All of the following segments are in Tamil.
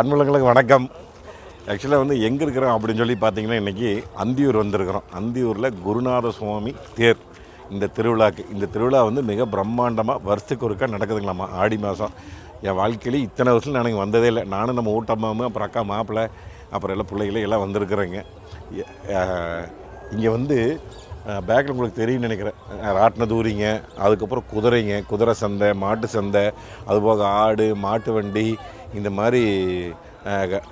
அன்புலங்களுக்கு வணக்கம். ஆக்சுவலாக வந்து எங்கே இருக்கிறோம் அப்படின்னு சொல்லி பார்த்தீங்கன்னா இன்றைக்கி அந்தியூர் வந்திருக்கிறோம். அந்தியூரில் குருநாத சுவாமி தேர். இந்த திருவிழாக்கு இந்த திருவிழா வந்து மிக பிரம்மாண்டமாக வருஷத்துக்கு ஒருக்கா நடக்குதுங்களாம்மா. ஆடி மாதம் என் வாழ்க்கையில இத்தனை வருஷம் எனக்கு வந்ததே இல்லை. நானும் நம்ம ஊட்டம்மாவும் அப்புறம் அக்கா மாப்பிள்ளை அப்புறம் எல்லாம் பிள்ளைகளே எல்லாம் வந்திருக்கிறேங்க. இங்கே வந்து பேக்கில் உங்களுக்கு தெரியும்னு நினைக்கிறேன். ராட்டின தூரிங்க அதுக்கப்புறம் குதிரைங்க குதிரை சந்தை மாட்டு சந்தை அதுபோக ஆடு மாட்டு வண்டி இந்த மாதிரி க-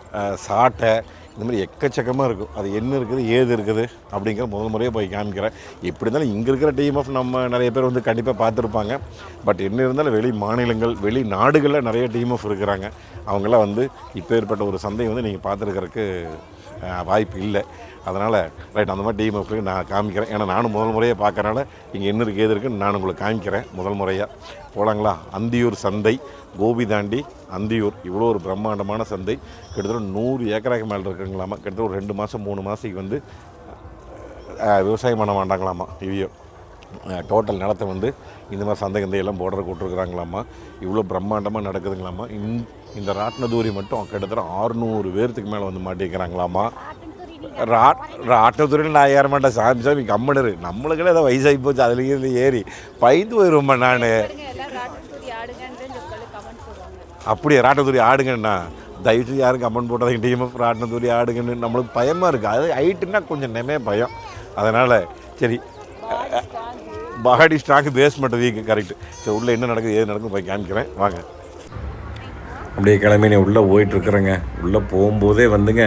சாட்டை இந்த மாதிரி எக்கச்சக்கமாக இருக்கும் அது என்ன இருக்குது ஏது இருக்குது அப்படிங்கிற முதல் முறையாக போய் காமிக்கிறேன் எப்படி இருந்தாலும் இங்கே இருக்கிற டீம் ஆஃப் நம்ம நிறைய பேர் வந்து கண்டிப்பாக பார்த்துருப்பாங்க. பட் என்ன இருந்தாலும் வெளி மாநிலங்கள் வெளி நாடுகளில் நிறைய டீம் ஆஃப் இருக்கிறாங்க. அவங்களாம் வந்து இப்போ ஏற்பட்ட ஒரு சந்தை வந்து நீங்கள் பார்த்துருக்கறக்கு வாய்ப்பு இல்லை. அதனால் ரைட் அந்த மாதிரி டீம் ஆஃப்க்கு நான் காமிக்கிறேன். ஏன்னா நானும் முதல் முறையாக பார்க்கறனால இங்கே என்ன இருக்குது ஏது இருக்குன்னு நான் உங்களுக்கு காமிக்கிறேன். முதல் முறையாக போகலாங்களா அந்தியூர் சந்தை கோபி தாண்டி அந்தியூர். இவ்வளோ ஒரு பிரம்மாண்டமான சந்தை. கிட்டத்தட்ட நூறு ஏக்கராக்கு மேலே இருக்குங்களாமா. கிட்டத்தட்ட ஒரு ரெண்டு மாதம் மூணு மாதத்துக்கு வந்து விவசாயம் பண்ண மாட்டாங்களாமா இவையோ. டோட்டல் நிலத்தை வந்து இந்த மாதிரி சந்தை கந்தையெல்லாம் போர்டர் போடுற கூட்டிருக்கிறாங்களாமா இவ்வளோ பிரம்மாண்டமாக நடக்குதுங்களாமா. இந் இந்த ராட்டினதூரி மட்டும் கிட்டத்தட்ட ஆறுநூறு பேர்த்துக்கு மேலே வந்து மாட்டிக்கிறாங்களாமா ராட் ராட்டத்துறையில் நான் ஏற மாட்டேன். சாமி சாமி கம்மனரு நம்மளுக்கெல்லாம் ஏதோ வயசாகி போச்சு. அதுலேயே இதில் ஏறி பயந்து போயிருவோம்மா நான் பாருங்க எல்லாம் ராட்டத்தூரி ஆடுங்கன்னு சொல்லி கமெண்ட் அப்படி அப்படியே ராட்டத்துறை ஆடுங்கண்ணா. தயவுசெய்து யாரும் கமெண்ட் போட்டாதீங்க டிஎம்எஃப் ராட்டினத்துறை ஆடுங்கன்னு நம்மளுக்கு பயமாக இருக்குது அது ஹைட்டுன்னா கொஞ்சம் நெமே பயம். அதனால் சரி body stock basement weak correct சரி உள்ளே என்ன நடக்குது ஏது நடக்குது போய் காமிக்கிறேன். வாங்க. அப்படியே கிளம்பி நீ உள்ளே போயிட்டுருக்குறேங்க உள்ளே போகும்போதே வந்துங்க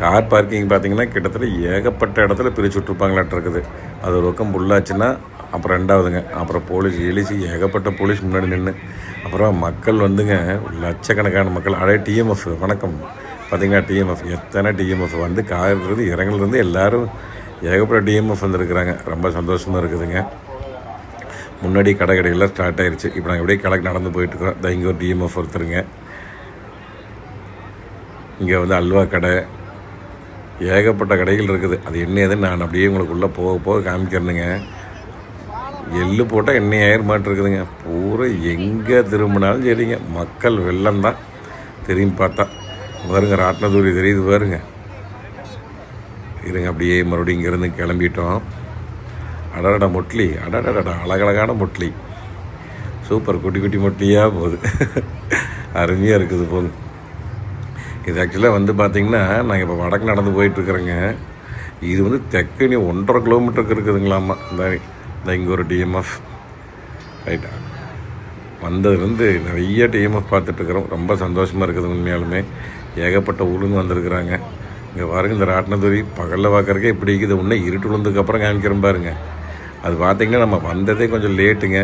கார் பார்க்கிங் பார்த்தீங்கன்னா கிட்டத்தட்ட ஏகப்பட்ட இடத்துல பிரித்து விட்ருப்பாங்களாட்டு இருக்குது. அது ஒரு பக்கம் புல்லாச்சுன்னா அப்புறம் ரெண்டாவதுங்க. அப்புறம் போலீஸ் எழுச்சி ஏகப்பட்ட போலீஸ் முன்னாடி நின்று அப்புறம் மக்கள் வந்துங்க லட்சக்கணக்கான மக்கள். அடைய டிஎம்எஃப் வணக்கம். பார்த்தீங்கன்னா டிஎம்எஃப் எத்தனை டிஎம்எஃப் வந்து கார்லேருந்து இறங்குலேருந்து எல்லோரும் ஏகப்பட்ட டிஎம்எஃப் வந்துருக்குறாங்க. ரொம்ப சந்தோஷமாக இருக்குதுங்க. முன்னாடி கடை கடைகள்லாம் ஸ்டார்ட் ஆயிடுச்சு இப்போ நாங்கள் அப்படியே கடைக்கு நடந்து போயிட்டுருக்கோம். தான் இங்கே ஒரு டிஎம்எஃப் ஒருத்தருங்க. இங்கே வந்து அல்வா கடை. ஏகப்பட்ட கடைகள் இருக்குது. அது என்ன எதுன்னு நான் அப்படியே உங்களுக்கு உள்ளே போக போக காமிக்கிறேனுங்க. எள்ளு போட்டால் எண்ணெய் ஆயிரம் பூரா எங்கே திரும்பினாலும் சரிங்க. மக்கள் வெள்ளம் தான். தெரியும் பார்த்தா. பாருங்க ராட்டினதூரி தெரியுது பாருங்க. இருங்க அப்படியே மறுபடியும் இங்கேருந்து கிளம்பிட்டோம். அடடட மொட்லி. அடடடடா அழகழகான மொட்லி. சூப்பர் குட்டி குட்டி மொட்லியாக போகுது. அருமையாக இருக்குது போங்க. இது ஆக்சுவலாக வந்து பார்த்திங்கன்னா நாங்கள் இப்போ வடக்கு நடந்து போயிட்டுருக்குறேங்க இது வந்து தெற்கு நீ ஒன்றரை கிலோமீட்டருக்கு இருக்குதுங்களாமா இந்த இந்த இங்கே ஒரு டிஎம்எஃப் ரைட்டா வந்ததுலேருந்து நிறைய டிஎம்எஃப் பார்த்துட்ருக்குறோம் ரொம்ப சந்தோஷமாக இருக்குது உண்மையாலுமே. ஏகப்பட்ட ஊருந்து வந்திருக்கிறாங்க. இங்கே பாருங்க இந்த ராட்டினதுரி பகலில் பார்க்குறக்கே இப்படி இருக்குது. இன்னும் இருட்டு விழுந்ததுக்கப்புறம் காமிக்கிறோம் பாருங்க. அது பார்த்திங்கன்னா நம்ம வந்ததே கொஞ்சம் லேட்டுங்க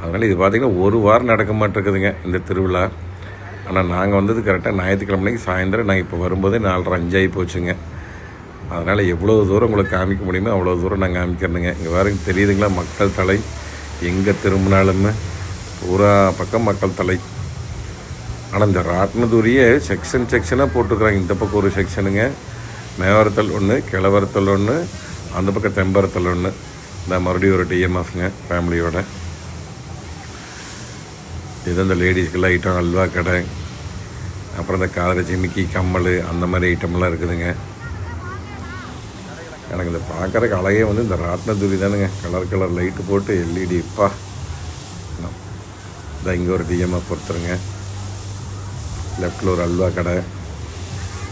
அதனால் இது பார்த்திங்கன்னா ஒரு வாரம் நடக்க மாட்டேருக்குதுங்க இந்த திருவிழா. ஆனால் நாங்கள் வந்தது கரெக்டாக ஞாயிற்றுக்கிழமைக்கு சாயந்தரம். நாங்கள் இப்போ வரும்போதே நாலரை அஞ்சாகி போச்சுங்க. அதனால் எவ்வளோ தூரம் உங்களுக்கு காமிக்க முடியுமோ அவ்வளோ தூரம் நாங்கள் காமிக்கிறேனுங்க. இங்கே பாருங்க தெரியுதுங்களா? மக்கள் தலை. எங்கே திரும்பினாலுமே பூரா பக்கம் மக்கள் தலை. ஆனால் இந்த ராட்டினதூரியே செக்ஷன் செக்ஷனாக போட்டுக்கிறாங்க இந்த பக்கம் ஒரு செக்ஷனுங்க மேவரத்தல் ஒன்று கிழவரத்தல் ஒன்று அந்த பக்கம் தெம்பரத்தல் ஒன்று இந்த மறுபடியும் ஒரு டிஎம்எஃப்ங்க ஃபேமிலியோட இது இந்த லேடிஸ்க்கெல்லாம் ஐட்டம் அல்வா கடை. அப்புறம் இந்த காதரை ஜிமிக்கி கம்மல் அந்த மாதிரி ஐட்டம்லாம் இருக்குதுங்க. எனக்கு இந்த பார்க்குறக்கு அழகே வந்து இந்த ராட்டினதுரி தானுங்க. கலர் கலர் லைட்டு போட்டு எல்இடி இப்பா இந்த இங்கே ஒரு டிஎம்எஃப் பொறுத்துருங்க. லெஃப்டில் ஒரு அல்வா கடை.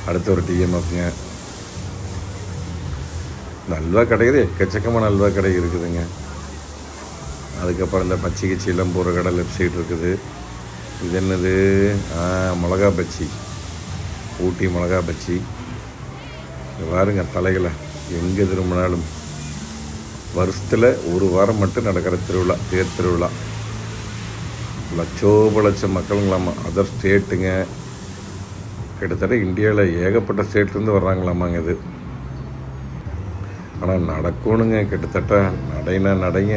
அடுத்து ஒரு டிஎம்எஃப்ங்க இந்த அல்வா கடையில் எக்கச்சக்கமான அல்வா கடை இருக்குதுங்க. அதுக்கப்புறம் இந்த பச்சை கிச்சிலாம் போகிற கடை லெஃப்ட் சைடு இருக்குது. இது என்னது? ஆ, மிளகா பச்சி. ஊட்டி மிளகா பச்சி. பாருங்க தலைகளை. எங்கே திரும்பினாலும் வருஷத்தில் ஒரு வாரம் மட்டும் நடக்கிற திருவிழா தேர் திருவிழா. லட்சோப லட்சம் மக்களுங்களாமா அதர் ஸ்டேட்டுங்க கிட்டத்தட்ட இந்தியாவில் ஏகப்பட்ட ஸ்டேட்லேருந்து வர்றாங்களாமாங்க இது. ஆனால் நடக்கணுங்க. கிட்டத்தட்ட நடைனா நடைங்க.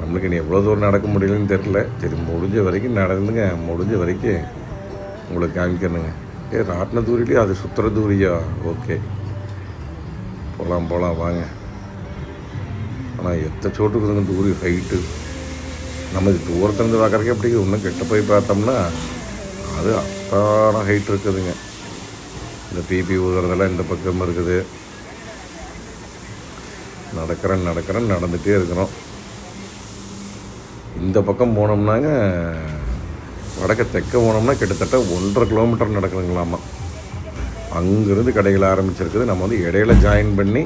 நம்மளுக்கு இனி எவ்வளோ தூரம் நடக்க முடியலன்னு தெரில சரி முடிஞ்ச வரைக்கும் நடந்துங்க. முடிஞ்ச வரைக்கும் உங்களுக்கு காமிக்கணுங்க ஏ ராட்டின தூரிலேயே? அது சுற்றுற தூரியா? ஓகே போகலாம் போகலாம் வாங்க. ஆனால் எத்த சோட்டுக்குதுங்க தூரி ஹைட்டு நம்ம இது தூரத்துலேருந்து பார்க்குறக்கே அப்படி இன்னும் கிட்ட போய் பார்த்தோம்னா அது அத்தான ஹைட் இருக்குதுங்க. இந்த பிபி ஊதுறதெல்லாம் இந்த பக்கம் இருக்குது. நடக்கிறேன் நடக்கிறேன் நடந்துகிட்டே இருக்கிறோம். இந்த பக்கம் போனோம்னாங்க வடக்க தெற்க போனோம்னா கிட்டத்தட்ட ஒன்றரை கிலோமீட்டர் நடக்கணுங்களாமா அங்கேருந்து கடைகள் ஆரம்பிச்சிருக்குது. நம்ம வந்து இடையில ஜாயின் பண்ணி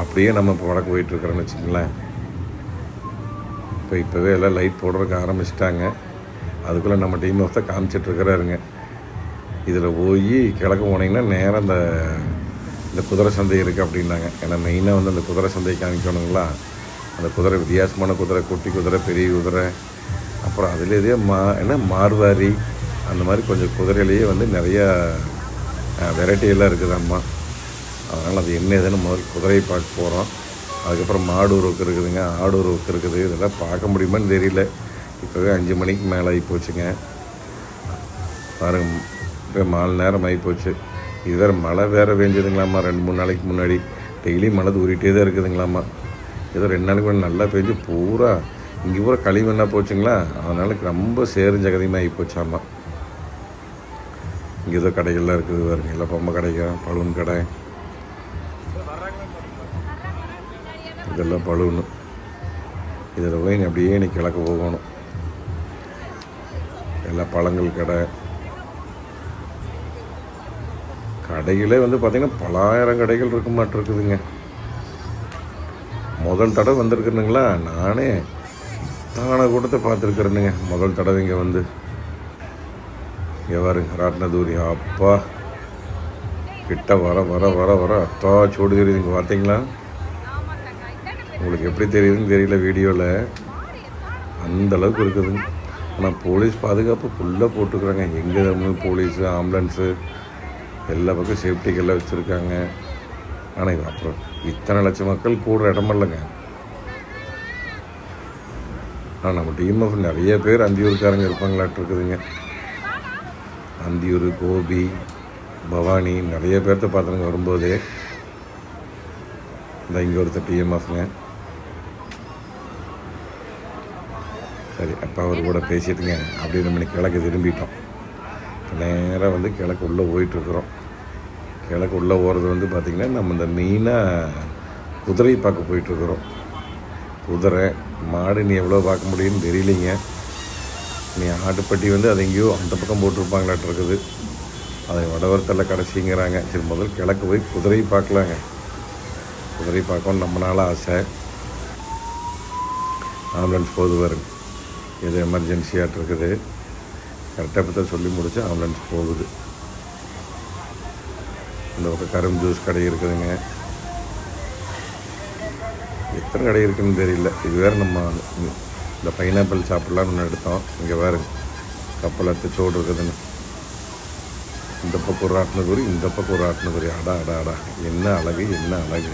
அப்படியே நம்ம இப்போ வடக்கு போயிட்டுருக்குறோன்னு வச்சுங்களேன் இப்போ இப்போவே எல்லாம் லைட் போடுறதுக்கு ஆரம்பிச்சிட்டாங்க. அதுக்குள்ளே நம்ம டீம் ஆஃப் தான் காமிச்சிட்ருக்கிறாருங்க. இதில் போய் கிழக்கு போனீங்கன்னா நேரம் அந்த இந்த குதிரை சந்தை இருக்குது அப்படின்னாங்க. ஏன்னா மெயினாக வந்து அந்த குதிரை சந்தை காமிக்கணுங்களா? அந்த குதிரை வித்தியாசமான குதிரை குட்டி குதிரை பெரிய குதிரை. அப்புறம் அதுலேயே மா என்ன மார்வாரி. அந்த மாதிரி கொஞ்சம் குதிரையிலேயே வந்து நிறையா வெரைட்டி எல்லாம் இருக்குதாம்மா அதனால் அது என்ன ஏதுன்னு முதல் குதிரையை பார்க்க போகிறோம் அதுக்கப்புறம் மாடு உருவுக்கு இருக்குதுங்க ஆடு உருவுக்கு இருக்குது. இதெல்லாம் பார்க்க முடியுமான்னு தெரியல. இப்போவே அஞ்சு மணிக்கு மேலே ஆகி போச்சுங்க. பாருங்க இப்போ மாலை நேரம் ஆகி போச்சு. இது வேறு மழை வேறு பெஞ்சதுங்களாம்மா. ரெண்டு மூணு நாளைக்கு முன்னாடி டெய்லி மழை தூரிட்டே தான் இருக்குதுங்களாம்மா. ஏதோ ரெண்டு நாளைக்கு முன்னாடி நல்லா பெஞ்சு பூரா இங்கே பூரா களிமண்ணா போச்சுங்களா? அதனால ரொம்ப சேரும் ஜகதியமாக ஆகி போச்சாம்மா. இங்கே ஏதோ கடைகள்லாம் இருக்குது பாருங்க. எல்லாம் பொம்மை கடைங்க பலூன் கடை. இதெல்லாம் பலூனு. இதில் போய் நீ அப்படியே நீ கிழக்க போகணும். எல்லா பழங்கள் கடை. கடைகளே வந்து பார்த்திங்கன்னா பலாயிரம் கடைகள் இருக்க மாட்டிருக்குதுங்க. முதல் தடவை வந்திருக்குறனுங்களா நானே தான கூட்டத்தை பார்த்துருக்குறேனுங்க. முதல் தடவை இங்கே வந்து. இங்கே பாருங்க ராட்னதூரி அப்பா. கிட்ட வர வர வர வர. அத்தா சூடு தெரியுது. இங்கே பார்த்தீங்களா? உங்களுக்கு எப்படி தெரியுதுன்னு தெரியல வீடியோவில் அந்த அளவுக்கு இருக்குதுங்க ஆனால் போலீஸ் பாதுகாப்பு ஃபுல்லாக போட்டுக்கிறாங்க. எங்கே போலீஸு ஆம்புலன்ஸு? எல்லா பக்கம் சேஃப்டிக்கெல்லாம் வச்சுருக்காங்க. ஆனால் இது அப்புறம் இத்தனை லட்சம் மக்கள் கூடுற இடமில்லைங்க ஆனால் நம்ம டீம் ஆஃப் நிறைய பேர் அந்தியூருக்காரங்க இருப்பாங்களாட்டு இருக்குதுங்க. அந்தியூர் கோபி பவானி நிறைய பேர்த்த பார்த்துருங்க வரும்போது. இந்த இங்கே ஒருத்தர் டிஎம்எஃப்ங்க சரி அப்போ அவர் கூட பேசிட்டுங்க. அப்படின்னு நம்ம கிழக்கு திரும்பிட்டோம். நேராக வந்து கிழக்கு உள்ளே போயிட்டுருக்குறோம். கிழக்கு உள்ளே போகிறது வந்து பார்த்திங்கன்னா நம்ம இந்த மெயினாக குதிரை பார்க்க போயிட்டுருக்குறோம். குதிரை மாடு நீ எவ்வளோ பார்க்க முடியும்னு தெரியலிங்க. நீ ஆட்டுப்பட்டி வந்து அது எங்கேயோ அந்த பக்கம் போட்டிருப்பாங்களாட்டு இருக்குது அதை வடவரத்தில் கடைசிங்கிறாங்க. சரி முதல் கிழக்கு போய் குதிரை பார்க்கலாங்க. குதிரை பார்க்கணும் நம்மளால ஆசை. ஆம்புலன்ஸ் போது வருங்க எது எமர்ஜென்சியாட்டு இருக்குது கரெக்டாக இப்போ சொல்லி முடிச்சு ஆம்புலன்ஸ் போகுது. இந்த பக்கம் கரும்பு ஜூஸ் கடை இருக்குதுங்க. எத்தனை கடை இருக்குன்னு தெரியல. இது வேறு நம்ம இந்த பைனாப்பிள் சாப்பிட்லான்னு ஒன்று எடுத்தோம். இங்கே வேறு கப்பல் சோடு இருக்குதுன்னு. இந்த பக்கம் ஒரு ஆட்டினதுரி இந்த பக்கம் ஒரு ஆட்டினதுரி அடா அடா அடா. என்ன அழகு என்ன அழகு.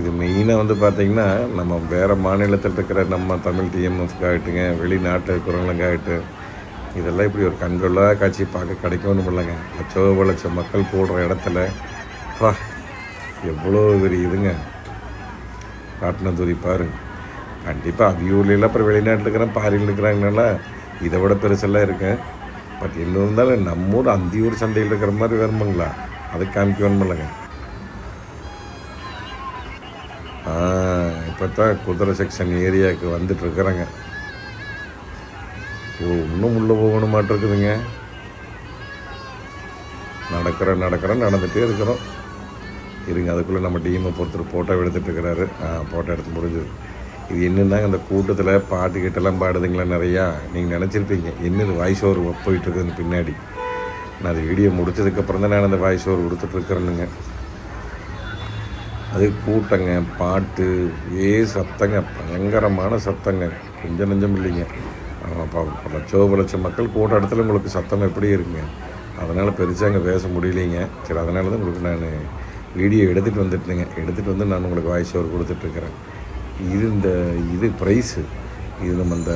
இது மெயினாக வந்து பார்த்திங்கன்னா நம்ம வேறு மாநிலத்தில் இருக்கிற நம்ம தமிழ் டிஎம்எஃப்க்கு ஆகிட்டுங்க வெளிநாட்டில் இருக்கிறவங்களுக்கு ஆகிட்டு இதெல்லாம் இப்படி ஒரு கண்கொள்ளாத காட்சி பார்க்க கிடைக்கணும் இல்லைங்க. லட்சோ லட்சம் மக்கள் போடுற இடத்துல பா எவ்வளோ பெரிய இதுங்க. காட்டினதுரி பாருங்க. கண்டிப்பாக அவியூர்லாம் அப்புறம் வெளிநாட்டில் இருக்கிறேன் பாரியில் இருக்கிறாங்கனால இதை விட பெருசெல்லாம் இருக்கேன் பட் என்ன இருந்தாலும் நம்ம ஊர் அந்தியூர் சந்தையில் இருக்கிற மாதிரி வருமுங்களா? அதை காமிக்க வேணுமில்லங்க இப்போ தான் குதிரை செக்ஷன் ஏரியாவுக்கு வந்துட்டுருக்குறேங்க ஓ இன்னும் உள்ளே போகணுமாட்டிருக்குதுங்க நடக்கிறோம் நடக்கிறோம் நடந்துகிட்டே இருக்கிறோம். இருங்க அதுக்குள்ளே நம்ம டீமை பொறுத்தர் ஃபோட்டோ எடுத்துகிட்டு இருக்கிறாரு. ஃபோட்டோ எடுத்து முடிஞ்சது. இது என்னென்னா அந்த கூட்டத்தில் பாட்டு கேட்டெல்லாம் பாடுதுங்களா நிறையா? நீங்கள் நினச்சிருப்பீங்க. என்னது வாய்ஸ் ஓவர் போயிட்டுருக்குதுன்னு பின்னாடி. நான் அது வீடியோ முடிச்சதுக்கப்புறம் தான் நான் அந்த வாய்ஸ் ஓவர் கொடுத்துட்ருக்குறேனுங்க அது கூட்டங்க பாட்டு ஏ சத்தங்க பயங்கரமான சத்தங்க. கொஞ்சம் நெஞ்சம் இல்லைங்க. அப்போ லட்சோ லட்சம் மக்கள் கூட்ட இடத்துல உங்களுக்கு சத்தம் எப்படி இருக்குங்க? அதனால் பெருசாக அங்கே பேச முடியலைங்க. சரி அதனால தான் உங்களுக்கு நான் வீடியோ எடுத்துகிட்டு வந்துட்டேங்க. எடுத்துகிட்டு வந்து நான் உங்களுக்கு வாய்ஸ் ஓவர் கொடுத்துட்ருக்குறேன் இது இந்த இது ப்ரைஸு இது நம்ம இந்த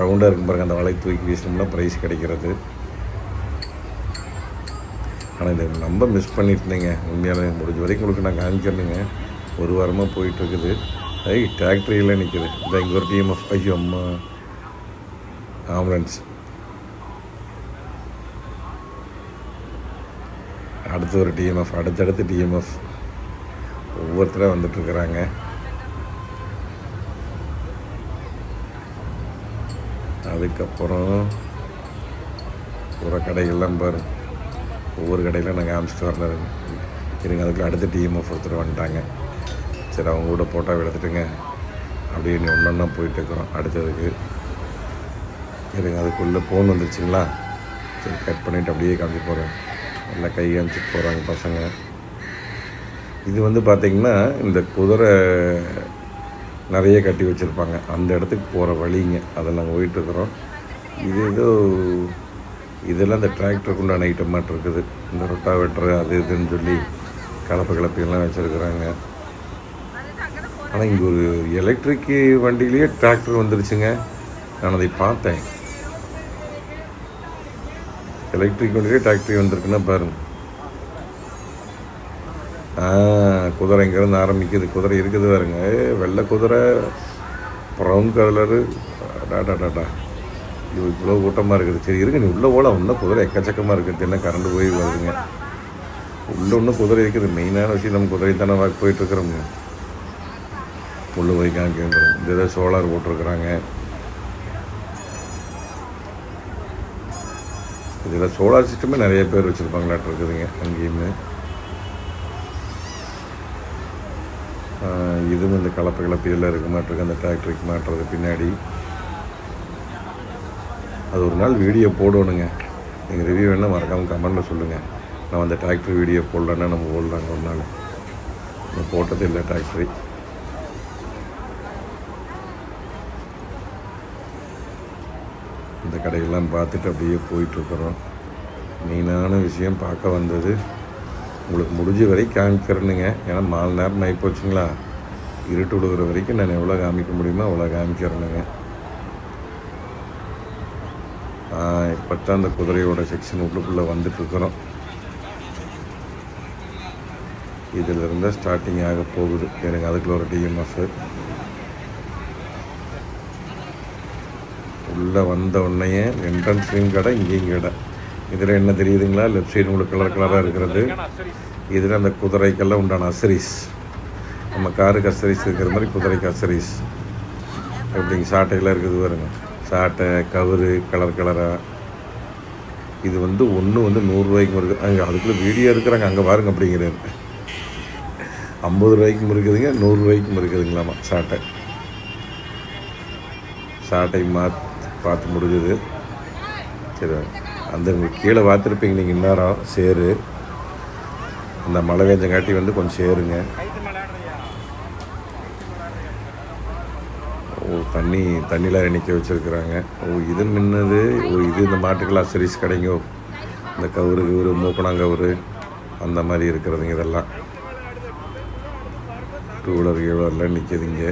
ரவுண்டாக இருக்கும் பாருங்கள் அந்த வலை தூக்கி வீசினோம்னா ப்ரைஸ் கிடைக்கிறது. ஆனால் இதை ரொம்ப மிஸ் பண்ணிட்டேங்க உண்மையாலே முடிஞ்ச வரைக்கும் உங்களுக்கு நான் காமிக்கிறேனுங்க. ஒரு வாரமாக போயிட்டுருக்குது. ஐ டிராக்டரியில் நிற்குது இந்த இங்கே ஒரு டிஎம்எஃப் ஐயோ அம்மா. ஆம்புலன்ஸ். அடுத்து ஒரு டிஎம்எஃப் அடுத்தடுத்து டிஎம்எஃப் ஒவ்வொருத்தராக வந்துட்டுருக்குறாங்க. அதுக்கப்புறம் ஒரு கடைகள்லாம் பாரு. ஒவ்வொரு கடையில் நாங்கள் காமிச்சிட்டு வரல இருங்க அதுக்குள்ள அடுத்த டிஎம்எஃப் ஒருத்தர் வந்துட்டாங்க. சரி அவங்க கூட ஃபோட்டோ எடுத்துட்டுங்க. அப்படியே ஒன்று ஒன்றா போயிட்டு இருக்கிறோம் அடுத்ததுக்கு இருங்க அதுக்குள்ளே ஃபோன் வந்துருச்சுங்களா? சரி கட் பண்ணிவிட்டு அப்படியே காமிச்சு போகிறேன் நல்லா கை காமிச்சிட்டு போகிறாங்க பசங்க. இது வந்து பார்த்திங்கன்னா இந்த குதிரை நிறைய கட்டி வச்சுருப்பாங்க. அந்த இடத்துக்கு போகிற வழிங்க. அதை நாங்கள் போயிட்டுருக்குறோம் இது ஏதோ இதெல்லாம் இந்த டிராக்டருக்கு உண்டான ஐட்டமாட்டு இருக்குது. இந்த ரொட்டா வெட்டுற அது இதுன்னு சொல்லி கலப்பு கலப்பையெல்லாம் வச்சுருக்குறாங்க. ஆனால் இங்கே ஒரு எலக்ட்ரிக்கு வண்டியிலேயே டிராக்டர் வந்துருச்சுங்க. நான் அதை பார்த்தேன். எலக்ட்ரிக் வண்டியிலே டாக்டரி வந்திருக்குன்னா பாருங்க. குதிரை இங்கேருந்து ஆரம்பிக்குது. குதிரை இருக்குது பாருங்க. வெள்ளை குதிரை ப்ரௌன் கலரு டாடா இது இவ்வளோ கூட்டமாக இருக்குது. சரி இருக்கு நீ உள்ளே போல இன்னும் குதிரை எக்கச்சக்கமாக இருக்குது. என்ன கரண்ட் போய் வருதுங்க. உள்ளே இன்னும் குதிரை இருக்குது. மெயினான விஷயம் நம்ம குதிரை தானே வாக்கு போயிட்டுருக்குறோங்க உள்ளே போய் காமிக்கிறோம். இந்த ஏதோ சோலார் போட்டிருக்குறாங்க. இதில் சோலார் சிஸ்டமே நிறைய பேர் வச்சுருப்பாங்களாட்டு இருக்குதுங்க அங்கேயுமே. இதுவும் இந்த கலப்பு கலப்பு இதில் இருக்க மாட்டிருக்கு அந்த டிராக்டருக்கு மாட்டுறது பின்னாடி. அது ஒரு நாள் வீடியோ போடணுங்க. நீங்கள் ரிவ்யூ வேணால் மறக்காமல் கமெண்டில் சொல்லுங்கள் நான் அந்த டிராக்டர் வீடியோ போடலன்னா நம்ம போடலாங்க ஒரு நாள். போட்டதே போட்டது இல்லை டிராக்டரி இந்த கடையெல்லாம் பார்த்துட்டு அப்படியே போயிட்டுருக்குறோம். மெயினான விஷயம் பார்க்க வந்தது உங்களுக்கு முடிஞ்ச வரைக்கும் காமிக்கிறேனுங்க. ஏன்னா நாலு நேரம் ஆகி போச்சுங்களா இருட்டு விடுகிற வரைக்கும் நான் எவ்வளோ காமிக்க முடியுமோ அவ்வளோ காமிக்கிறேனுங்க. இப்போ தான் அந்த குதிரையோட செக்ஷன் உள்ளுக்குள்ளே வந்துட்டுருக்குறோம். இதில் இருந்தால் ஸ்டார்டிங் ஆக போகுது. எனக்கு அதுக்குள்ள ஒரு டிஎம்எஃப் உள்ளே வந்த உடனேயே என்ட்ரன்ஸ்லேயும் கடை இங்கேயும் கடை. இதில் என்ன தெரியுதுங்களா? லெஃப்ட் சைடு உங்களுக்கு கலர் கலராக இருக்கிறது. இதில் அந்த குதிரைக்கெல்லாம் உண்டான அசரிஸ் நம்ம காருக்கு அசரிஸ் இருக்கிற மாதிரி குதிரைக்கு அசரிஸ் எப்படிங்க? சாட்டையெல்லாம் இருக்குது பாருங்க. சாட்டை கவரு கலர் கலராக இது வந்து ஒன்று வந்து நூறுரூவாய்க்கு இருக்குது அங்கே அதுக்குள்ளே வீடியோ இருக்கிறாங்க அங்கே பாருங்க அப்படிங்கிறாரு. ஐம்பது ரூபாய்க்கும் இருக்குதுங்க நூறுரூவாய்க்கும் இருக்குதுங்களாமா சாட்டை. சாட்டை மாத் பார்த்து முடிஞ்சது. சரி அந்த உங்களுக்கு கீழே பார்த்துருப்பீங்க நீங்கள் இந்நேரம் சேரு. அந்த மழை வேஞ்சங்காட்டி வந்து கொஞ்சம் சேருங்க. ஓ தண்ணி தண்ணியில் நிற்க வச்சுருக்குறாங்க. ஓ இது மின்னது ஓ இது இந்த மாட்டுக்கெல்லாம் சீரிஸ் கிடைங்கோ. இந்த கவுரு கவுரு மூக்கணாங்கவுரு அந்த மாதிரி இருக்கிறதுங்க இதெல்லாம். டூ வீலர் கீழர்லாம் நிற்கிதுங்க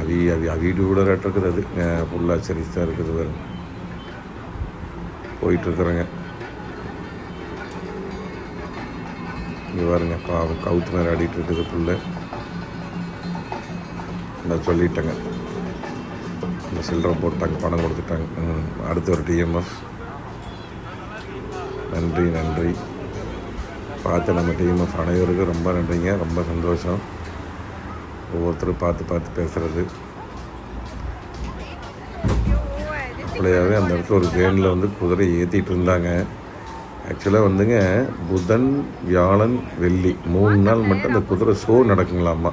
அது அது அவி டூ இருக்குது. அது ஃபுல்லாக சரி தான் இருக்குது வேறு போயிட்டுருக்குறேங்க. இங்கே பாருங்க பாவம் கவுத்து மேலே ஆடிட்டு இருக்குது புள்ள நான் சொல்லிட்டேங்க. இந்த சில்லறை போட்டாங்க பணம் கொடுத்துட்டாங்க. அடுத்த ஒரு டிஎம்எஃப் நன்றி நன்றி. பார்த்து நம்ம டிஎம்எஃப் அனைவருக்கும் ரொம்ப நன்றிங்க. ரொம்ப சந்தோஷம். ஒவ்வொருத்தரும் பார்த்து பார்த்து பேசுகிறது அப்படியாவே அந்த இடத்துல ஒரு வேனில் வந்து குதிரை ஏற்றிட்டு இருந்தாங்க. ஆக்சுவலாக வந்துங்க புதன் வியாழன் வெள்ளி மூணு நாள் மட்டும் அந்த குதிரை ஷோ நடக்குங்களாம்மா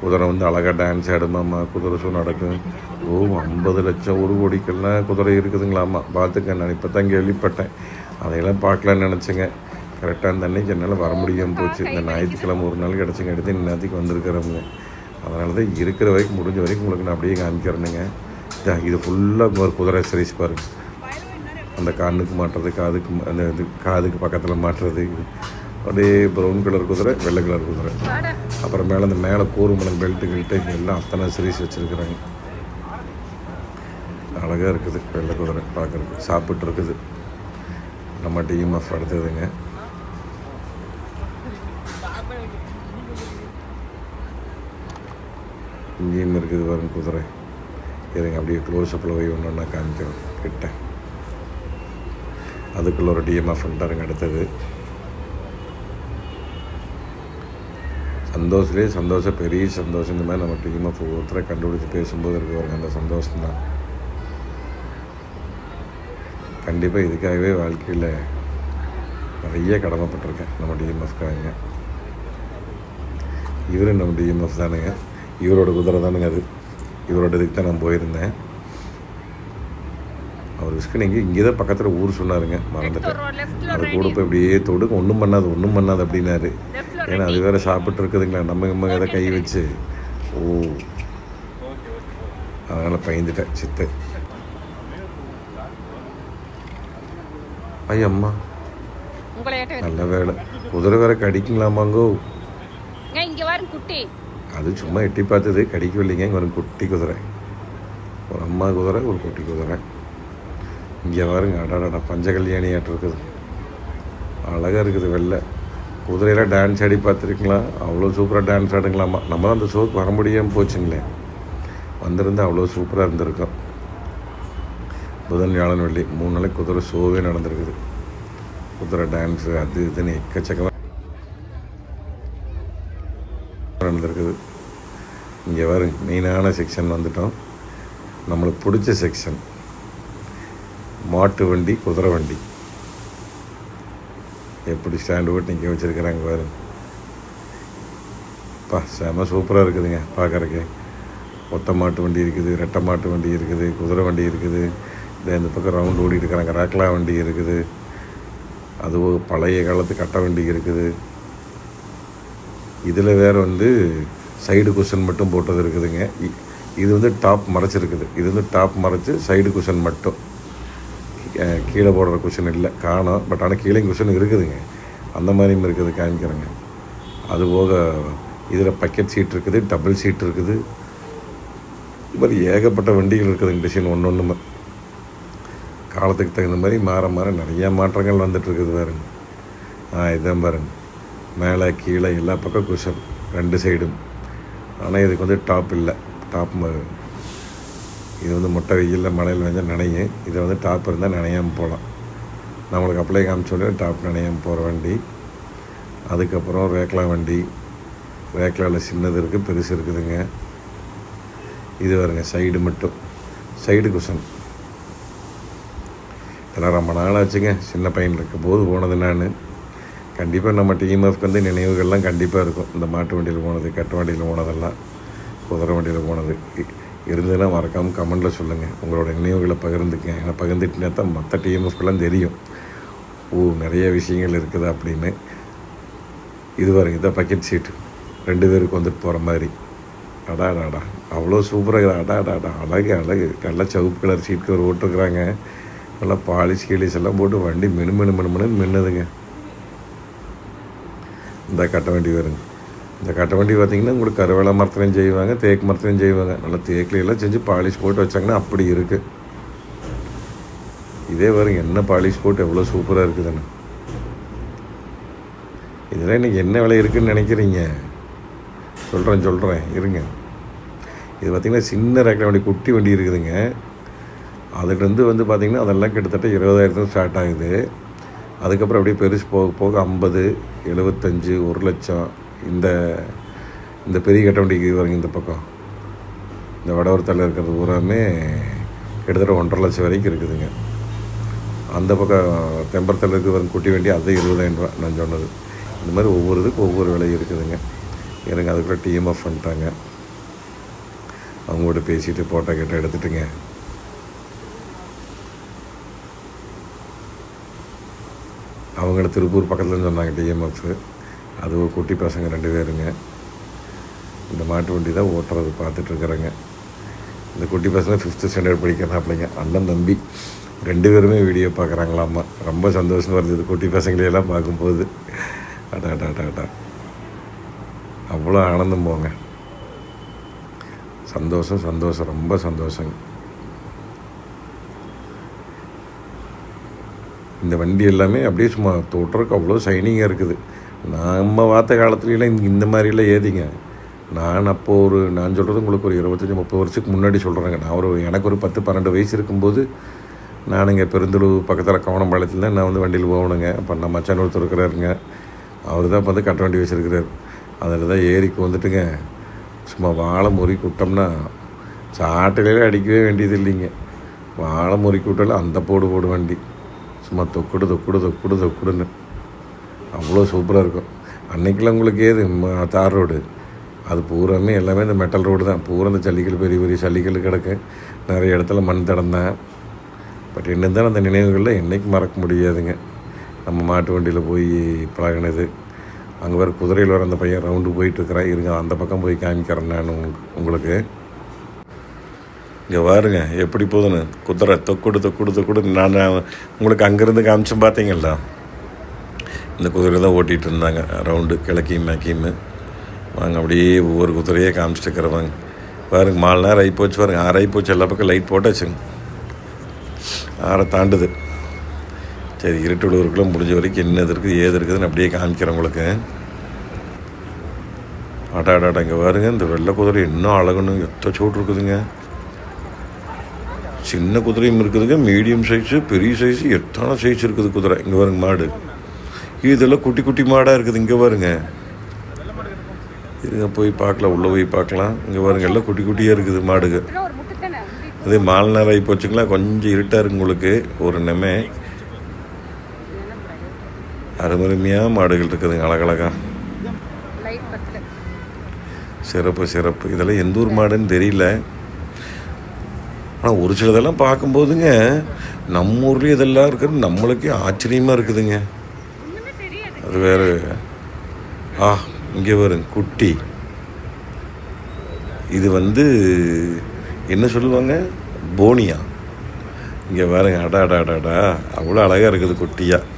குதிரை வந்து அழகாக டான்ஸ் ஆடுமாம்மா குதிரை ஷோ நடக்கும். ஓ ஐம்பது லட்சம் ஒரு கோடிக்கெல்லாம் குதிரை இருக்குதுங்களாம்மா பார்த்துக்க நான் இப்போ தான் கேள்விப்பட்டேன். அதையெல்லாம் பார்க்கலான்னு நினச்சேங்க. கரெக்டாக அந்த அன்னைக்கு என்னால் வர முடியாமல் போச்சு. இந்த ஞாயிற்றுக்கிழமை ஒரு நாள் கிடச்சிங்க எடுத்து இன்னத்துக்கு வந்திருக்கிறவங்க. அதனால தான் இருக்கிற வரைக்கும் முடிஞ்ச வரைக்கும் உங்களுக்கு நான் அப்படியே காமிக்கிறேனுங்க. இதான் இது ஃபுல்லாக ஒரு குதிரை சர்வீஸ் பாருங்க. அந்த கண்ணுக்கு மாட்டுறது காதுக்கு அந்த இது காதுக்கு பக்கத்தில் மாட்டுறது. அப்படியே ப்ரௌன் கலர் குதிரை வெள்ளை கலர் குதிரை. அப்புறம் மேலே அந்த மேலே கூறுமலன் பெல்ட்டு கில்ட்டு எல்லாம் அத்தனை சீரீஸ் வச்சுருக்குறாங்க. அழகாக இருக்குது வெள்ளை குதிரை பார்க்குறதுக்கு சாப்பிட்டுருக்குது. நம்ம நம்ம டிஎம்எஃப் அடுத்ததுங்க. இங்கேயும் இருக்குது வரும் குதிரை. இருங்க அப்படியே க்ளோஸ்அப்பில் போய் ஒன்று ஒன்றா காமிக்கிறோம். கிட்ட. அதுக்குள்ள ஒரு டிஎம்எஃப் வந்துட்டாருங்க அடுத்தது. சந்தோஷத்துலேயே சந்தோஷம் பெரிய சந்தோஷம். இந்த மாதிரி நம்ம டிஎம்எஃப் ஒருத்தரை கண்டுபிடிச்சி பேசும்போது இருக்கு அந்த சந்தோஷம்தான் கண்டிப்பாக இதுக்காகவே வாழ்க்கையில் நிறைய கடமைப்பட்டிருக்கேன் நம்ம டிஎம்எஃப்காரங்க இவரும் நம்ம டிஎம்எஃப் தானுங்க. இவரோட குதிரை தானுங்க அது. இவரோட இதுக்கு தான் நான் போயிருந்தேன். அவர் விஸ்கன் இங்கே இங்கே தான் பக்கத்தில் ஊர் சொன்னாருங்க மறந்துட்டேன். அது கூட போய் இப்படியே தொடுக்க ஒன்றும் பண்ணாது ஒன்றும் பண்ணாது அப்படின்னாரு. ஏன்னா அது வேற சாப்பிட்டு இருக்குதுங்களா நம்ம நம்ம எதை கை வச்சு. ஓ. அதனால் பயந்துட்டேன் சித்து. ஐயா அம்மா. உங்களை ஏட்ட நல்ல வேலை குதிரை வேற கடிக்கலாமாங்கோ. இங்க வாருங்க குட்டி. அது சும்மா எட்டி பார்த்தது. கிடைக்கவில்லைங்க இங்கே ஒரு குட்டி குதிரை. ஒரு அம்மா குதிரை ஒரு குட்டி குதிரை. இங்கே பாருங்க. அடாடா பஞ்ச கல்யாணியாட்டு இருக்குது. அழகாக இருக்குது வெள்ளை குதிரையில் டான்ஸ் ஆடி பார்த்துருக்கலாம் அவ்வளோ சூப்பராக டான்ஸ் ஆடுங்களாமா. நம்ம தான் அந்த ஷோக்கு வர முடியாமல் போச்சுங்களே. வந்திருந்தால் அவ்வளோ சூப்பராக இருந்திருக்கோம். புதன் வியாழன் வெள்ளி மூணு நாளைக்கு குதிரை ஷோவே நடந்திருக்குது. குதிரை டான்ஸு அது இதுன்னு எக்கச்சக்கமாக நடந்திருக்குது. இங்கே வரும் மெயினான செக்ஷன் வந்துட்டோம். நம்மளுக்கு பிடிச்ச செக்ஷன் மாட்டு வண்டி குதிரை வண்டி. எப்படி ஸ்டாண்டு போட்டு நிற்க வச்சுருக்கிறாங்க பாரு. பா செம சூப்பராக இருக்குதுங்க பார்க்குறக்கு ஒத்த மாட்டு வண்டி இருக்குது ரெட்டை மாட்டு வண்டி இருக்குது குதிரை வண்டி இருக்குது. இந்த இந்த பக்கம் ரவுண்ட் ஓடிட்டு இருக்கிறாங்க ராக்லா வண்டி இருக்குது. அது பழைய காலத்து கட்டை வண்டி இருக்குது. இதில் வேறு வந்து சைடு குஷன் மட்டும் போட்டது இருக்குதுங்க. இது வந்து டாப் மறைச்சிருக்குது. இது வந்து டாப் மறைச்சி சைடு குஷன் மட்டும். கீழே போடுற குஷன் இல்லை. காணோம். பட் ஆனால் கீழே குஷன் இருக்குதுங்க. அந்த மாதிரியும் இருக்குது. காமிக்கிறேங்க. அது போக இதில் பக்கெட் சீட் இருக்குது டபுள் சீட் இருக்குது. இது மாதிரி ஏகப்பட்ட வண்டிகள் இருக்குதுங்க டிசைன் ஒன்று ஒன்று காலத்துக்கு தகுந்த மாதிரி மாற மாற நிறைய மாற்றங்கள் வந்துட்டுருக்குது பாருங்க. ஆ இதான் பாருங்க. மேலே கீழே எல்லா பக்கம் குஷன் ரெண்டு சைடும் ஆனால் இதுக்கு வந்து டாப் இல்லை. டாப் இது வந்து முட்டை வெயிலில் மழையில் வந்து நனையும். இதை வந்து டாப் இருந்தால் நனையாமல் போகலாம் நம்மளுக்கு அப்ளை காமிச்சோடனே டாப் நனையாமல் போகிற வண்டி. அதுக்கப்புறம் ரேக்லா வண்டி. ரேக்லாவில் சின்னது இருக்குது பெருசு இருக்குதுங்க. இது வருங்க சைடு மட்டும். சைடு குஷன் இதெல்லாம் ரொம்ப நாளாச்சுங்க. சின்ன பையன் இருக்க போது போனது நான். கண்டிப்பாக நம்ம டிஎம்எஃப்க்கு வந்து நினைவுகள்லாம் கண்டிப்பாக இருக்கும். இந்த மாட்டு வண்டியில் போனது கட்டு வண்டியில் போனதெல்லாம் குதிரை வண்டியில் போனது. இருந்ததுன்னா மறக்காமல் கமெண்டில் சொல்லுங்கள் உங்களோட நினைவுகளை பகிர்ந்துக்கங்க. ஏன்னா பகிர்ந்துட்டுனா தான் மற்ற டிஎம்எஃப்க்கெல்லாம் தெரியும். ஓ நிறைய விஷயங்கள் இருக்குது அப்படின்னு. இது வரைக்கும் இதான் பக்கெட் சீட்டு ரெண்டு பேருக்கு வந்துட்டு போகிற மாதிரி. அடாடாடா அவ்வளோ சூப்பராக அடாடாடா அழகு அழகு. நல்ல சிவப்பு கலர் சீட் கவர் ஓட்டுருக்குறாங்க. நல்லா பாலிஷ் கீலிஷ் எல்லாம் போட்டு வண்டி மினு மினு மினு மினு மின்னுதுங்க. இந்த கட்ட வண்டி வருங்க. இந்த கட்ட வண்டி பார்த்தீங்கன்னா உங்களுக்கு கருவேல மரத்துலையும் செய்வாங்க தேக்கு மரத்துலையும் செய்வாங்க. நல்லா தேக்கிலையெல்லாம் செஞ்சு பாலிஷ் போட்டு வச்சாங்கன்னா அப்படி இருக்குது இதே வரும் என்ன பாலிஷ் போட்டு எவ்வளோ சூப்பராக இருக்குதுன்னு. இதெல்லாம் இன்றைக்கி என்ன விலை இருக்குதுன்னு நினைக்கிறீங்க? சொல்கிறேன் சொல்கிறேன் இருங்க. இது பார்த்திங்கன்னா சின்ன ரேக்கில் வண்டி குட்டி வண்டி இருக்குதுங்க. அதுலேருந்து வந்து பார்த்திங்கன்னா அதெல்லாம் கிட்டத்தட்ட இருபதாயிரத்துல ஸ்டார்ட் ஆகுது. அதுக்கப்புறம் அப்படியே பெருசு போக போக ஐம்பது எழுபத்தஞ்சு ஒரு லட்சம். இந்த இந்த பெரிய கட்டவண்டிக்கு வண்டிக்கு இந்த பக்கம். இந்த வடவரத்தில் இருக்கிறது பூராமே கிட்டத்தட்ட ஒன்றரை லட்சம் வரைக்கும் இருக்குதுங்க. அந்த பக்கம் தெம்பரத்தில் இருக்கு வரும் குட்டி வண்டி அது இருபதாயிரம் ரூபா நான் சொன்னது. இந்த மாதிரி ஒவ்வொரு இதுக்கும் ஒவ்வொரு விலை இருக்குதுங்க. எனக்கு அதுக்குள்ளே டிஎம்எஃப் பண்ணிட்டாங்க. அவங்களோட பேசிட்டு போட்டோ கிட்ட எடுத்துட்டுங்க. அவங்கள திருப்பூர் பக்கத்தில் சொன்னாங்க டிஎம்எஃப் அதுவும் குட்டி பசங்க ரெண்டு பேருங்க. இந்த மாட்டு வண்டி தான் ஓட்டுறது பார்த்துட்ருக்குறேங்க இந்த குட்டி பசங்க ஃபிஃப்த்து ஸ்டாண்டர்ட் படிக்கிறாப்பிள்ளைங்க அண்ணன் தம்பி. ரெண்டு பேருமே வீடியோ பார்க்குறாங்களாம்மா ரொம்ப சந்தோஷமாக இருந்தது. குட்டி பசங்களையெல்லாம் பார்க்கும்போது. அடா அடா அடா அடா அவ்வளோ ஆனந்தம் போங்க. சந்தோஷம் சந்தோஷம். ரொம்ப சந்தோஷங்க. இந்த வண்டி எல்லாமே அப்படியே சும்மா தொட்டுறக்கு அவ்வளோ ஷைனிங்காக இருக்குது. நம்ம பார்த்த காலத்துலலாம் இந்த இந்த மாதிரிலாம் ஏதிங்க. நான் அப்போது ஒரு நான் சொல்கிறது உங்களுக்கு ஒரு இருபத்தஞ்சி முப்பது வருஷத்துக்கு முன்னாடி சொல்கிறேங்க நான் ஒரு எனக்கு ஒரு பத்து பன்னெண்டு வயசு இருக்கும்போது நான் இங்கே பெருந்தளவு பக்கத்தில் கவனம்பாளையத்தில் தான் நான் வந்து வண்டியில் போகணுங்க. அப்போ நம்ம மச்சான் ஒருத்தர் இருக்கிறாருங்க. அவர் தான் இப்போ வந்து கட்ட வண்டி வச்சுருக்கிறார் அதில் தான் ஏரிக்கு வந்துட்டுங்க. சும்மா வாழை முறுக்கி விட்டோம்னா சாட்டிலே அடிக்கவே வேண்டியது இல்லைங்க வாழை முறுக்கி விட்டாலும் அந்த போடு போடு வண்டி. சும்மா தொக்குடு தொக்குடு தொக்குடு தொக்குடுன்னு அவ்வளோ சூப்பராக இருக்கும். அன்னைக்கெல்லாம் உங்களுக்கு ஏது? ம- தார் ரோடு. அது பூராமே எல்லாமே இந்த மெட்டல் ரோடு தான். பூரா இந்த சல்லிகள் பெரிய பெரிய சல்லிகள் கிடக்கு. நிறைய இடத்துல மண் தடந்தேன். பட் இன்னும் தான் அந்த நினைவுகளில் என்றைக்கு மறக்க முடியாதுங்க. நம்ம மாட்டு வண்டியில் போய் பழகினது. அங்கே வேறு குதிரையில் வர அந்த பையன் ரவுண்டு போயிட்டுருக்கிறேன் இருங்க அந்த பக்கம் போய் காமிக்கிறேன் நான் உங்களுக்கு. இங்கே பாருங்க எப்படி போகுதுன்னு குதிரை தொக்குடு தொக்குடு தொக்குடு. நான் உங்களுக்கு அங்கேருந்து காமிச்சேன் பார்த்தீங்களா? இந்த குதிரை தான் ஓட்டிகிட்டு இருந்தாங்க. ரவுண்டு கிழக்கியும் மேக்கியும். வாங்க அப்படியே ஒவ்வொரு குதிரையே காமிச்சிட்டு இருக்கிறவங்க பாருங்க மாலை நேரம் ஆகி போச்சு பாருங்க. ஆறு போச்சு எல்லா பக்கம் லைட் போட்டாச்சுங்க. ஆறை தாண்டுது. சரி இருட்டு விழுவருக்குள்ள முடிஞ்ச வரைக்கும் என்னது இருக்குது ஏது இருக்குதுன்னு அப்படியே காமிக்கிறேன் உங்களுக்கு. ஆட்டா இங்கே பாருங்க இந்த வெள்ளை குதிரை இன்னும் அழகுன்னு எத்த சூட்டு இருக்குதுங்க. சின்ன குதிரையும் இருக்குதுங்க மீடியம் சைஸு பெரிய சைஸு எத்தனை சைஸ் இருக்குது குதிரை? இங்கே பாருங்க மாடு. இதெல்லாம் குட்டி குட்டி மாடாக இருக்குது இங்கே பாருங்க. இதுங்க போய் பார்க்கலாம் உள்ளே போய் பார்க்கலாம். இங்கே பாருங்க எல்லாம் குட்டி குட்டியாக இருக்குது மாடுங்க. அதே மாலை நேரம் ஆகி போச்சுங்களா கொஞ்சம் இருட்டாக இருக்கு உங்களுக்கு. ஒரு நெமே அருமருமையாக மாடுகள் இருக்குதுங்க அழகழகாக சிறப்பு சிறப்பு. இதெல்லாம் எந்த ஊர் மாடுன்னு தெரியல. ஆனால் ஒரு சிலதெல்லாம் பார்க்கும்போதுங்க நம்ம ஊர்லேயும் இதெல்லாம் இருக்கிறது நம்மளுக்கே ஆச்சரியமாக இருக்குதுங்க. அது வேறு ஆ இங்கே வருங்க குட்டி. இது வந்து என்ன சொல்லுவாங்க? போனியா. இங்கே பாருங்க அடா அடா அடா அடா. அவ்வளோ அழகாக இருக்குது குட்டியாக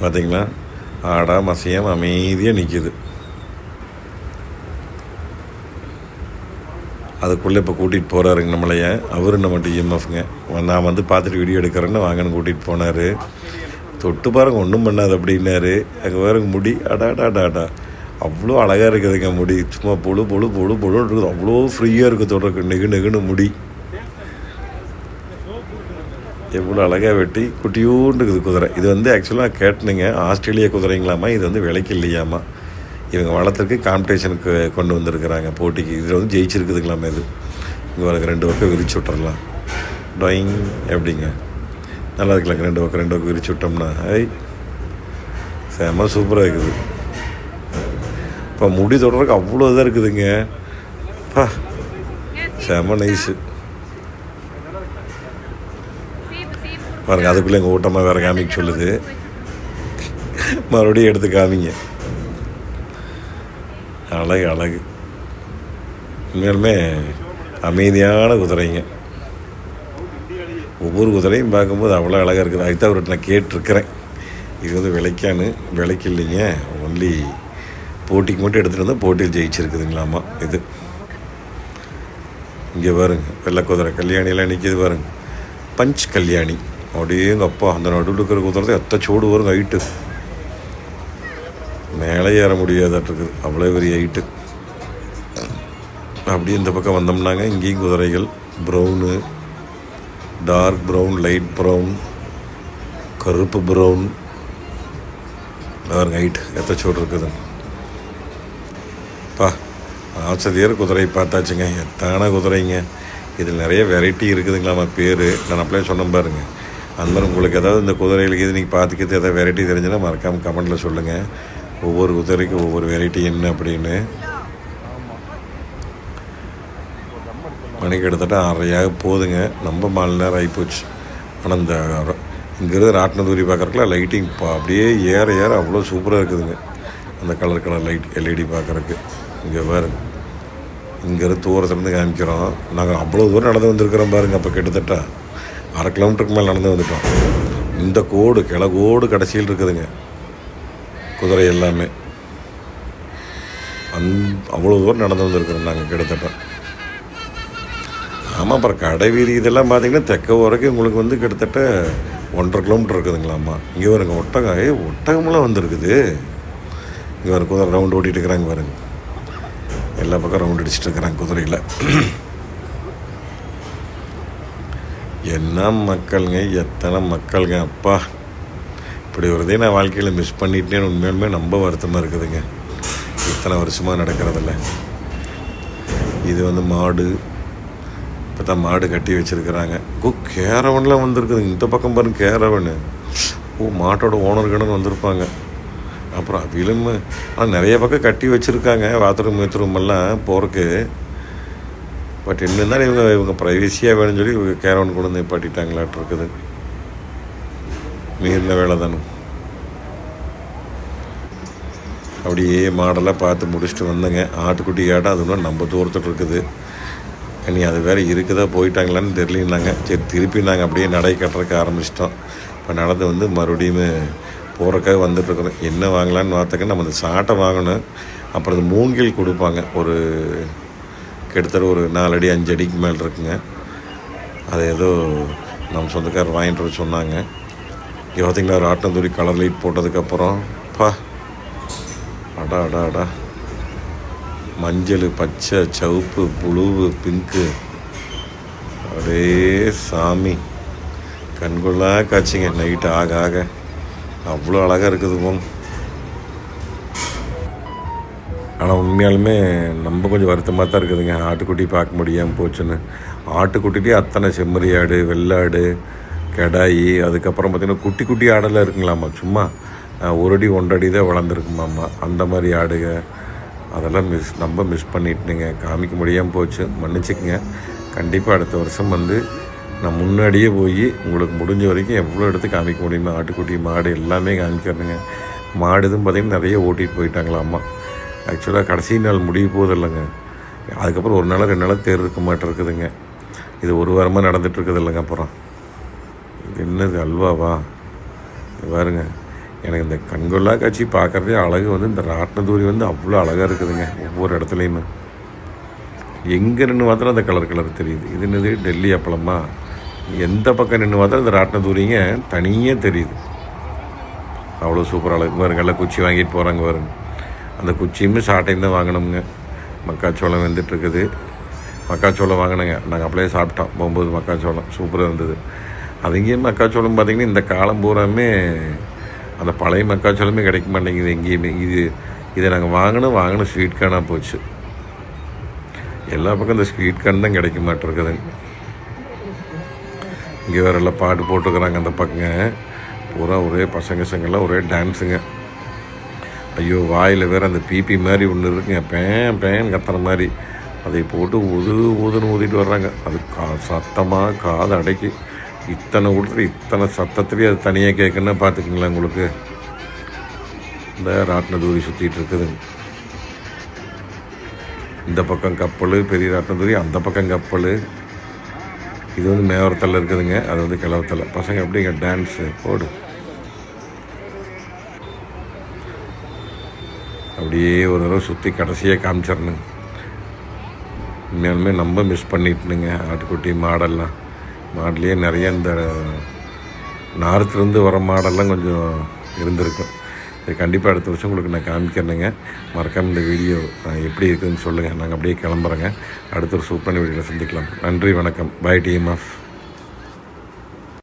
பார்த்தீங்களா ஆடா மசியம் அமைதியாக நிற்கிது அதுக்குள்ளே இப்போ கூட்டிகிட்டு போகிறாருங்க நம்மளைய. அவரு நம்மகிட்ட இஎம்எஃப்ங்க நான் வந்து பார்த்துட்டு வீடியோ எடுக்கிறேன்னு வாங்கன்னு கூட்டிகிட்டு போனார். தொட்டு பாருங்க ஒன்றும் பண்ணாது அப்படின்னாரு. அங்கே வேறு முடி. அடாடா டாடா அவ்வளோ அழகாக இருக்குதுங்க முடி. சும்மா பொழு பொழு பொழு பொழுன்னு இருக்குது. அவ்வளோ ஃப்ரீயாக இருக்குது தொடர்க்கு. நெகு நெகுன்னு முடி. எவ்வளோ அழகாக வெட்டி குட்டியூண்டு இருக்குது குதிரை. இது வந்து ஆக்சுவலாக கேட்டனுங்க. ஆஸ்திரேலியா குதிரைங்களாமா இது வந்து விலைக்கு இல்லையாமா இவங்க வளர்த்துறதுக்கு காம்படிஷனுக்கு கொண்டு வந்திருக்கிறாங்க. போட்டிக்கு இதில் வந்து ஜெயிச்சிருக்குதுங்களாமா இது இங்கே ரெண்டு பக்கம் விரிச்சு விட்டுறலாம். ட்ராயிங் எப்படிங்க? நல்லா இருக்குல்லங்க ரெண்டு பக்கம் ரெண்டு பக்கம் விரிச்சு விட்டோம்னா. ஐ செம சூப்பராக இருக்குது. இப்போ முடி தொடர்றதுக்கு அவ்வளோ இதாக இருக்குதுங்க. பா செம நைஸு பாருங்க அதுக்குள்ளே எங்கள் ஊட்டமாக வேறு காமிக்க சொல்லுது. மறுபடியும் எடுத்து காமிங்க. அழகு அழகு. உண்மையாலுமே அமைதியான குதிரைங்க. ஒவ்வொரு குதிரையும் பார்க்கும்போது அவ்வளோ அழகாக இருக்குது. அதுதான் அவர்கிட்ட நான் கேட்டிருக்கிறேன். இது வந்து விலைக்கானு விலைக்கு இல்லைங்க. ஒன்லி போட்டிக்கு மட்டும் எடுத்துகிட்டு வந்தால் போட்டியில் ஜெயிச்சிருக்குதுங்களாமா இது. இங்கே பாருங்க. வெள்ளை குதிரை. கல்யாணியெல்லாம் நிற்கிது பாருங்க. பஞ்ச் கல்யாணி. அப்படியே எங்கள் அப்பா அந்த நடுவில் இருக்கிற குதிரை எத்த சோடு வரும் ஹைட்டு மேலே ஏற முடியாதாட்டிருக்குது. அவ்வளோ பெரிய ஹைட்டு அப்படியே இந்த பக்கம் வந்தோம்னாங்க. இங்கேயும் குதிரைகள் brown dark brown light brown கருப்பு ப்ரௌன் பாருங்க ஹைட் எத்தச்சோடு இருக்குது. பா ஆசிரியர் குதிரை பார்த்தாச்சுங்க. எத்தான குதிரைங்க. இதில் நிறைய வெரைட்டி இருக்குதுங்களாமா பேர். நான் அப்படியே சொன்ன பாருங்க. அந்த மாதிரி உங்களுக்கு ஏதாவது இந்த குதிரைகளுக்கு இது நீங்கள் பார்த்துக்கிறது எதாவது வெரைட்டி தெரிஞ்சுன்னா மறக்காமல் கமெண்ட்டில் சொல்லுங்கள் ஒவ்வொரு குதிரைக்கும் ஒவ்வொரு வெரைட்டி என்ன அப்படின்னு. மணி கிட்டத்தட்ட ஆறரையாக போதுங்க. நம்ம மாலை நேரம் ஆகிப்போச்சு ஆனால் இந்த இங்கேருந்து ராட்டினதூரி பார்க்குறக்குலாம் லைட்டிங் இப்போ அப்படியே ஏற ஏற அவ்வளோ சூப்பராக இருக்குதுங்க. அந்த கலர் கலர் லைட் எல்இடி பார்க்குறக்கு இங்கே பாருங்க. இங்கேருந்து தூரத்துலேருந்து காமிக்கிறோம். நாங்கள் அவ்வளோ தூரம் நடந்து வந்திருக்கிறோம் பாருங்கள் அப்போ கிட்டத்தட்ட. அரை கிலோமீட்டருக்கு மேலே நடந்து வந்துட்டோம். இந்த கோடு கிழக்கோடு கடைசியில் இருக்குதுங்க. குதிரை எல்லாமே. அந் அவ்வளோ தூரம் நடந்து வந்திருக்கிறோம் நாங்கள் கிட்டத்தட்ட. ஆமாம் அப்புறம் கடைவீதி இதெல்லாம் பார்த்தீங்கன்னா தெக்க வரைக்கும் உங்களுக்கு வந்து கிட்டத்தட்ட ஒன்றரை கிலோமீட்டர் இருக்குதுங்களாம்மா. இங்கே வருங்க ஒட்டகம் ஏ ஒட்டகமெல்லாம் வந்திருக்குது. இங்கே ஒரு குதிரை ரவுண்ட் ஓட்டிகிட்டு இருக்கிறாங்க பாருங்க. எல்லா பக்கம் ரவுண்ட் அடிச்சிட்டு இருக்கிறாங்க குதிரையில். என்ன மக்களுங்க எத்தனை மக்களுங்க அப்பா. இப்படி ஒரு நான் வாழ்க்கையில் மிஸ் பண்ணிட்டேன்னு உண்மையுமே ரொம்ப வருத்தமாக இருக்குதுங்க. இத்தனை வருஷமாக நடக்கிறதில்ல. இது வந்து மாடு இப்போ தான் மாடு கட்டி வச்சுருக்கிறாங்க. ஓ கேரவன்லாம் வந்திருக்குதுங்க. இந்த பக்கம் பாருங்க கேரவன். ஓ மாட்டோட ஓனர்கடன் வந்திருப்பாங்க. அப்புறம் அவிலும் ஆனால் நிறைய பக்கம் கட்டி வச்சுருக்காங்க. பாத்ரூம் பாத்ரூம் எல்லாம் போகிறக்கு பட் என்னென்னா இவங்க இவங்க ப்ரைவசியாக வேணும்னு சொல்லி இவங்க கேரவன் கொண்டு வந்து பாட்டிட்டாங்களாட்டு இருக்குது. மிகுந்த வேலை தானே. அப்படியே மாடலாக பார்த்து முடிச்சுட்டு வந்தேங்க. ஆட்டுக்குட்டி ஆட்டம் அது இன்னும் நம்ம தூரத்தில் இருக்குது. நீ அது வேறு இருக்குதா போயிட்டாங்களான்னு தெரியலனாங்க. சரி திருப்பி நாங்கள் அப்படியே நடை கட்டுறதுக்கு ஆரம்பிச்சிட்டோம். இப்போ நடந்து வந்து மறுபடியும் போகிறக்காக வந்துட்டுருக்குறோம் என்ன வாங்கலான்னு பார்த்தாக்க நம்ம அந்த சாட்டை வாங்கணும். அப்புறம் அது மூங்கில் கொடுப்பாங்க. ஒரு கிட்டத்தட்ட ஒரு நாலு அடி அஞ்சு அடிக்கு மேலே இருக்குங்க. அது ஏதோ நம்ம சொந்தக்காரர் வாங்கிட்டு சொன்னாங்க. இங்கே பார்த்தீங்களா ஒரு கலர் லைட் போட்டதுக்கப்புறம் பா. அடா அடா அடா. மஞ்சள் பச்சை சிவப்பு புழுவு பிங்க்கு அடே சாமி. கண்கொள்ளா காய்ச்சிங்க நைட்டு ஆக ஆக. அவ்வளோ அழகாக இருக்குது போங்க ஆனால் உண்மையாலுமே நம்ம கொஞ்சம் வருத்தமாக தான் இருக்குதுங்க. ஆட்டுக்குட்டி பார்க்க முடியாமல் போச்சுன்னு. ஆட்டுக்குட்டிலேயே அத்தனை செம்மறி ஆடு வெள்ளாடு கடாயி அதுக்கப்புறம் பார்த்திங்கன்னா குட்டி குட்டி ஆடெல்லாம் இருக்குங்களாம்மா. சும்மா ஒரு அடி ஒன்றடி தான் வளர்ந்துருக்குமாம்மா. அந்த மாதிரி ஆடுக. அதெல்லாம் மிஸ் ரொம்ப மிஸ் பண்ணிட்டுனுங்க காமிக்க முடியாமல் போச்சு. மன்னிச்சுக்குங்க. கண்டிப்பாக அடுத்த வருஷம் வந்து நான் முன்னாடியே போய் உங்களுக்கு முடிஞ்ச வரைக்கும் எவ்வளோ எடுத்து காமிக்க முடியுமோ ஆட்டுக்குட்டி மாடு எல்லாமே காமிக்கிறேனுங்க மாடு இதுவும் பார்த்திங்கன்னா நிறைய ஓட்டிகிட்டு போயிட்டாங்களாம்மா. ஆக்சுவலாக கடைசி நாள் முடிய போகுது இல்லைங்க. அதுக்கப்புறம் ஒரு நாள் ரெண்டு நாளாக தேர் இருக்க மாட்டிருக்குதுங்க. இது ஒரு வாரமாக நடந்துகிட்ருக்குது இல்லைங்க அப்புறம். இது என்னது அல்வாவா? பாருங்க. எனக்கு இந்த கண்கொள்ளா காட்சி பார்க்குறதே அழகு வந்து இந்த ராட்டினதூரி வந்து அவ்வளோ அழகாக இருக்குதுங்க ஒவ்வொரு இடத்துலையுமே. எங்கே நின்று பார்த்தாலும் அந்த கலர் கலர் தெரியுது. இது என்னது? டெல்லி அப்பளமா? எந்த பக்கம் நின்று பார்த்தாலும் இந்த ராட்டினதூரிங்க தனியாக தெரியுது. அவ்வளோ சூப்பர் அழகு. பாருங்க எல்லாம் குச்சி வாங்கிட்டு போகிறாங்க பாருங்க. அந்த குச்சியுமே சாட்டையும் தான் வாங்கினோமுங்க மக்காச்சோளம் வந்துட்டுருக்குது மக்காச்சோளம் வாங்கினேங்க. நாங்கள் அப்படியே சாப்பிட்டோம். போகும்போது மக்காச்சோளம். சூப்பராக இருந்தது. அதுங்கேயும் மக்காச்சோளம் பார்த்திங்கன்னா இந்த காலம் பூராமே அந்த பழைய மக்காச்சோளமே கிடைக்க மாட்டேங்குது எங்கேயுமே. இது இதை நாங்கள் வாங்கினோம் வாங்கின ஸ்வீட் கார்னாக போச்சு. எல்லா பக்கம் இந்த ஸ்வீட் கார்ன் தான் கிடைக்க மாட்டிருக்குதுங்க இங்கே வேற எல்லாம் பாட்டு போட்டுக்கிறாங்க அந்த பக்கங்க. பூரா ஒரே பசங்க சங்கெல்லாம் ஒரே டான்ஸுங்க. ஐயோ வாயில் வேற அந்த பிபி மாதிரி ஒன்று இருக்குங்க. பேன் பேன் கத்துற மாதிரி. அதை போட்டு உது ஊதுன்னு ஊதிட்டு வர்றாங்க. அது கா சத்தமாக காது அடைக்கி. இத்தனை கொடுத்துட்டு இத்தனை சத்தத்துலேயே அது தனியாக கேட்குன்னா பார்த்துக்குங்களேன் உங்களுக்கு? இந்த ராட்டினதூரி சுற்றிட்டு இருக்குதுங்க இந்த பக்கம் கப்பல் பெரிய ராட்டினதூரி அந்த பக்கம் கப்பல். இது வந்து மேவரத்தில் இருக்குதுங்க. அது வந்து கிழவத்தில் பசங்க எப்படிங்க டான்ஸு போடு. அப்படியே ஒரு தடவை சுற்றி கடைசியாக காமிச்சிடணுங்க உண்மையாலுமே நம்ம மிஸ் பண்ணிட்டுனுங்க. ஆட்டுக்குட்டி மாடெல்லாம். மாடல்லையே நிறைய இந்த நார்த்துலேருந்து வர மாடெல்லாம் கொஞ்சம் இருந்திருக்கும். இது கண்டிப்பாக அடுத்த வருஷம் உங்களுக்கு நான் காமிக்கிறேனுங்க. மறக்காமல் இந்த வீடியோ எப்படி இருக்குதுன்னு சொல்லுங்கள் நாங்கள் அப்படியே கிளம்புறோங்க. அடுத்த ஒரு சூப்பரான வீடியோவில் சந்திக்கலாம். நன்றி வணக்கம். By team of